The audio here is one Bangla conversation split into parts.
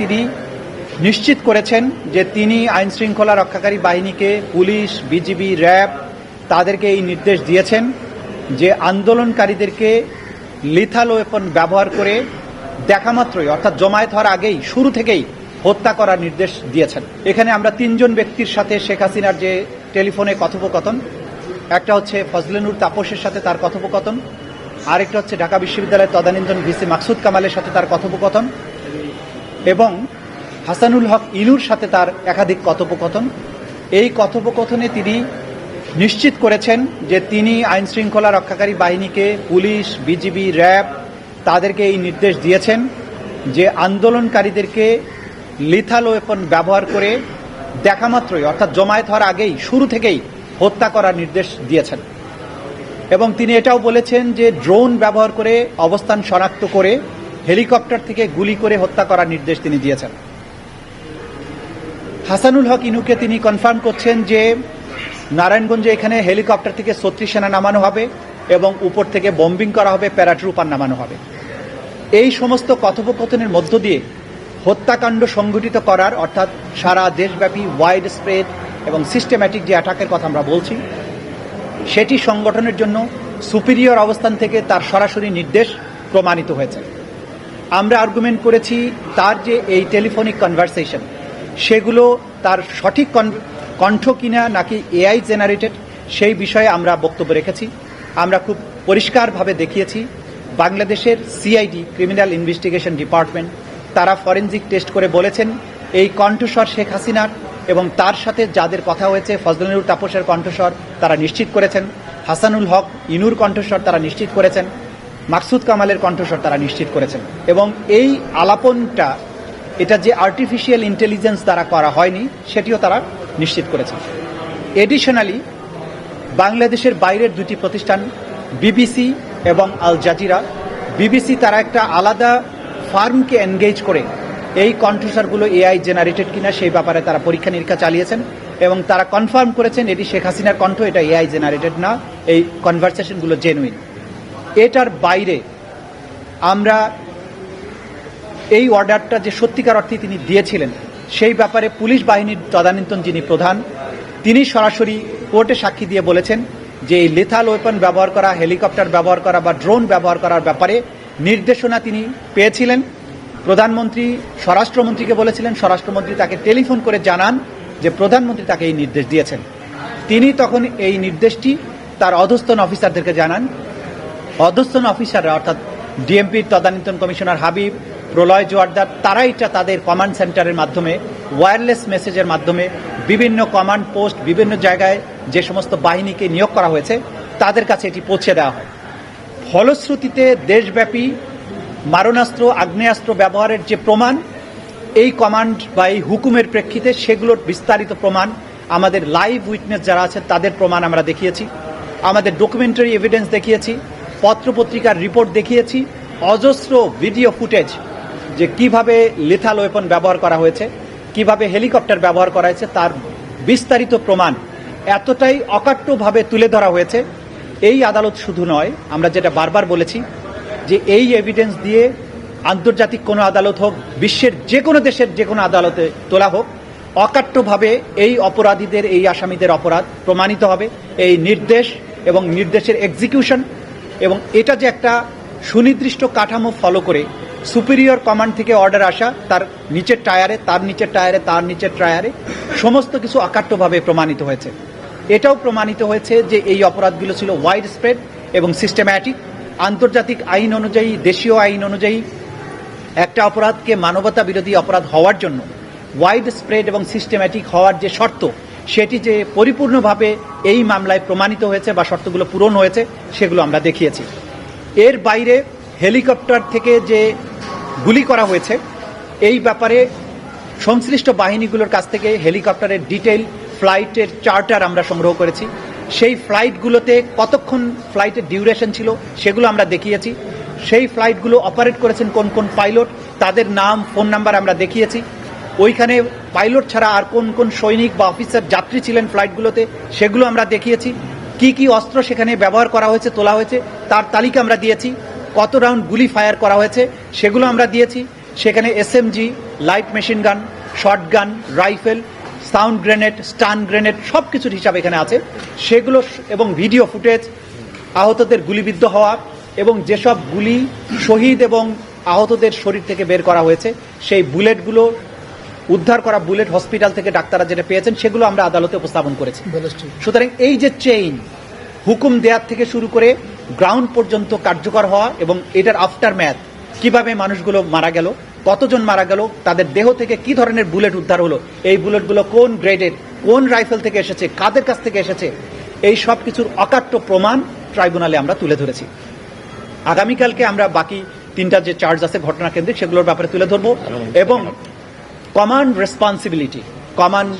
তিনি নিশ্চিত করেছেন যে তিনি আইন শৃঙ্খলা রক্ষাকারী বাহিনীকে পুলিশ, বিজিবি, র্যাব তাদেরকে এই নির্দেশ দিয়েছেন যে আন্দোলনকারীদেরকে লিথাল ওয়েপন ব্যবহার করে দেখামাত্রই অর্থাৎ জমায়েত হওয়ার আগেই, শুরু থেকেই হত্যা করার নির্দেশ দিয়েছেন। এখানে আমরা তিনজন ব্যক্তির সাথে শেখ হাসিনার যে টেলিফোনে কথোপকথন, একটা হচ্ছে ফজলেনুর তাপসের সাথে তার কথোপকথন, আরেকটা হচ্ছে ঢাকা বিশ্ববিদ্যালয়ের তদানীন্তন ভিসি মাকসুদ কামালের সাথে তার কথোপকথন। এবং হাসানুল হক ইনুর সাথে তার একাধিক কথোপকথন। এই কথোপকথনে তিনি নিশ্চিত করেছেন যে তিনি আইন শৃঙ্খলা রক্ষাকারী বাহিনীকে পুলিশ, বিজিবি, র্যাব তাদেরকে এই নির্দেশ দিয়েছেন যে আন্দোলনকারীদেরকে লিথাল ওয়েপন ব্যবহার করে দেখামাত্রই অর্থাৎ জমায়েত হওয়ার আগেই, শুরু থেকেই হত্যা করার নির্দেশ দিয়েছেন। এবং তিনি এটাও বলেছেন যে ড্রোন ব্যবহার করে অবস্থান শনাক্ত করে হেলিকপ্টার থেকে গুলি করে হত্যা করার নির্দেশ তিনি দিয়েছেন। হাসানুল হক ইনুকে তিনি কনফার্ম করছেন যে নারায়ণগঞ্জে এখানে হেলিকপ্টার থেকে ছত্রিশ সেনা নামানো হবে এবং উপর থেকে বম্বিং করা হবে, প্যারাট্রুপার নামানো হবে। এই সমস্ত কথোপকথনের মধ্য দিয়ে হত্যাকাণ্ড সংঘটিত করার, অর্থাৎ সারা দেশব্যাপী ওয়াইড স্প্রেড এবং সিস্টেম্যাটিক যে অ্যাটাকের কথা আমরা বলছি, সেটি সংগঠনের জন্য সুপিরিয়র অবস্থান থেকে তার সরাসরি নির্দেশ প্রমাণিত হয়েছে। আমরা আর্গুমেন্ট করেছি তার যে এই টেলিফোনিক কনভারসেশন সেগুলো তার সঠিক কণ্ঠ কিনা নাকি এআই জেনারেটেড সেই বিষয়ে আমরা বক্তব্য রেখেছি। আমরা খুব পরিষ্কারভাবে দেখিয়েছি, বাংলাদেশের সিআইডি ক্রিমিনাল ইনভেস্টিগেশন ডিপার্টমেন্ট তারা ফরেনজিক টেস্ট করে বলেছেন, এই কণ্ঠস্বর শেখ হাসিনার এবং তার সাথে যাদের কথা হয়েছে ফজলনুর তাপসের কণ্ঠস্বর তারা নিশ্চিত করেছেন, হাসানুল হক ইনুর কণ্ঠস্বর তারা নিশ্চিত করেছেন মাকসুদ কামালের কণ্ঠস্বর তারা নিশ্চিত করেছেন। এবং এই আলাপনটা, এটা যে আর্টিফিশিয়াল ইন্টেলিজেন্স দ্বারা করা হয়নি, সেটিও তারা নিশ্চিত করেছেন। এডিশনালি বাংলাদেশের বাইরের দুটি প্রতিষ্ঠান, বিবিসি এবং আল জাজিরা, বিবিসি তারা একটা আলাদা ফার্মকে এনগেজ করে এই কণ্ঠস্বরগুলো এআই জেনারেটেড কিনা সেই ব্যাপারে তারা পরীক্ষা নিরীক্ষা চালিয়েছেন এবং তারা কনফার্ম করেছেন এটি শেখ হাসিনার কণ্ঠ, এটা এআই জেনারেটেড না, এই কনভারসেশনগুলো জেনুইন এটার বাইরে আমরা এই অর্ডারটা যে সত্যিকার অর্থে তিনি দিয়েছিলেন, সেই ব্যাপারে পুলিশ বাহিনীর তদানীন্তন যিনি প্রধান, তিনি সরাসরি কোর্টে সাক্ষী দিয়ে বলেছেন যে এই লেথাল ওয়েপন ব্যবহার করা, হেলিকপ্টার ব্যবহার করা বা ড্রোন ব্যবহার করার ব্যাপারে নির্দেশনা তিনি পেয়েছিলেন। প্রধানমন্ত্রী, স্বরাষ্ট্রমন্ত্রীকে বলেছিলেন, স্বরাষ্ট্রমন্ত্রী তাকে টেলিফোন করে জানান যে প্রধানমন্ত্রী তাকে এই নির্দেশ দিয়েছেন। তিনি তখন এই নির্দেশটি তার অধস্তন অফিসারদেরকে জানান অধস্তন অফিসাররা অর্থাৎ ডিএমপির তদানীন্তন কমিশনার হাবিব, প্রলয় জোয়ারদার তারা এটা তাদের কমান্ড সেন্টারের মাধ্যমে ওয়্যারলেস মেসেজের মাধ্যমে বিভিন্ন কমান্ড পোস্ট বিভিন্ন জায়গায় যে সমস্ত বাহিনীকে নিয়োগ করা হয়েছে, তাদের কাছে এটি পৌঁছে দেওয়া হয়। ফলশ্রুতিতে দেশব্যাপী মারণাস্ত্র, আগ্নেয়াস্ত্র ব্যবহারের যে প্রমাণ, এই কমান্ড বা এই হুকুমের প্রেক্ষিতে সেগুলোর বিস্তারিত প্রমাণ, আমাদের লাইভ উইটনেস যারা আছে তাদের প্রমাণ আমরা দেখিয়েছি, আমাদের ডকুমেন্টারি এভিডেন্স দেখিয়েছি পত্রপত্রিকার রিপোর্ট দেখিয়েছি। অজস্র ভিডিও ফুটেজ যে কীভাবে লিথাল ওয়েপন ব্যবহার করা হয়েছে, কীভাবে হেলিকপ্টার ব্যবহার করা হয়েছে, তার বিস্তারিত প্রমাণ এতটাই অকাট্যভাবে তুলে ধরা হয়েছে। এই আদালত শুধু নয়, আমরা যেটা বারবার বলেছি যে এই এভিডেন্স দিয়ে আন্তর্জাতিক কোনো আদালত হোক, বিশ্বের যে কোনো দেশের যে কোনো আদালতে তোলা হোক, অকাট্যভাবে এই অপরাধীদের, এই আসামিদের অপরাধ প্রমাণিত হবে। এই নির্দেশ এবং নির্দেশের এক্সিকিউশন এবং এটা যে একটা সুনির্দিষ্ট কাঠামো ফলো করে সুপিরিয়র কমান্ড থেকে অর্ডার আসা, তার নিচের টায়ারে, তার নিচের টায়ারে, তার নিচের টায়ারে, সমস্ত কিছু অকাট্যভাবে প্রমাণিত হয়েছে। এটাও প্রমাণিত হয়েছে যে এই অপরাধগুলো ছিল ওয়াইড স্প্রেড এবং সিস্টেম্যাটিক আন্তর্জাতিক আইন অনুযায়ী, দেশীয় আইন অনুযায়ী একটা অপরাধকে মানবতা বিরোধী অপরাধ হওয়ার জন্য ওয়াইড স্প্রেড এবং সিস্টেম্যাটিক হওয়ার যে শর্ত সেটি যে পরিপূর্ণভাবে এই মামলায় প্রমাণিত হয়েছে বা শর্তগুলো পূরণ হয়েছে, সেগুলো আমরা দেখিয়েছি। এর বাইরে হেলিকপ্টার থেকে যে গুলি করা হয়েছে, এই ব্যাপারে সংশ্লিষ্ট বাহিনীগুলোর কাছ থেকে হেলিকপ্টারের ডিটেইল, ফ্লাইটের চার্টার আমরা সংগ্রহ করেছি। সেই ফ্লাইটগুলোতে কতক্ষণ ফ্লাইটের ডিউরেশন ছিল সেগুলো আমরা দেখিয়েছি। সেই ফ্লাইটগুলো অপারেট করেছেন কোন কোন পাইলট, তাদের নাম, ফোন নাম্বার আমরা দেখিয়েছি। ওইখানে পাইলট ছাড়া আর কোন কোন সৈনিক বা অফিসার যাত্রী ছিলেন ফ্লাইটগুলোতে, সেগুলো আমরা দেখিয়েছি। কি কি অস্ত্র সেখানে ব্যবহার করা হয়েছে, তোলা হয়েছে, তার তালিকা আমরা দিয়েছি। কত রাউন্ড গুলি ফায়ার করা হয়েছে, সেগুলো আমরা দিয়েছি। সেখানে SMG light machine gun short gun rifle sound grenade stun grenade সব কিছুর হিসাব এখানে আছে। সেগুলো এবং ভিডিও ফুটেজ আহতদের গুলিবিদ্ধ হওয়া এবং যেসব গুলি শহীদ এবং আহতদের শরীর থেকে বের করা হয়েছে, সেই বুলেটগুলো উদ্ধার করা বুলেট হসপিটাল থেকে ডাক্তাররা যেটা পেয়েছেন সেগুলো আমরা আদালতে উপস্থাপন করেছি। সুতরাং এই যে চেইন হুকুম দেয়ার থেকে শুরু করে গ্রাউন্ড পর্যন্ত কার্যকর হওয়া এবং এটার আফটার ম্যাথ কীভাবে মানুষগুলো মারা গেল কতজন মারা গেল তাদের দেহ থেকে কি ধরনের বুলেট উদ্ধার হলো এই বুলেটগুলো কোন গ্রেডের কোন রাইফেল থেকে এসেছে কাদের কাছ থেকে এসেছে এই সব কিছুর অকাট্য প্রমাণ ট্রাইব্যুনালে আমরা তুলে ধরেছি। আগামীকালকে আমরা বাকি তিনটা যে চার্জ আছে ঘটনা কেন্দ্রিক সেগুলোর ব্যাপারে তুলে ধরবো এবং কমান্ড রেসপন্সিবিলিটি কমান্ড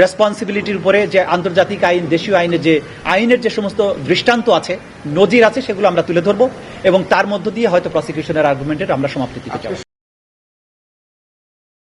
রেসপন্সিবিলিটির উপরে যে আন্তর্জাতিক আইন দেশীয় আইনের যে আইনের যে সমস্ত দৃষ্টান্ত আছে নজির আছে সেগুলো আমরা তুলে ধরবো এবং তার মধ্য দিয়ে হয়তো প্রসিকিউশনের আর্গুমেন্টের আমরা সমাপ্তি দিতে চাই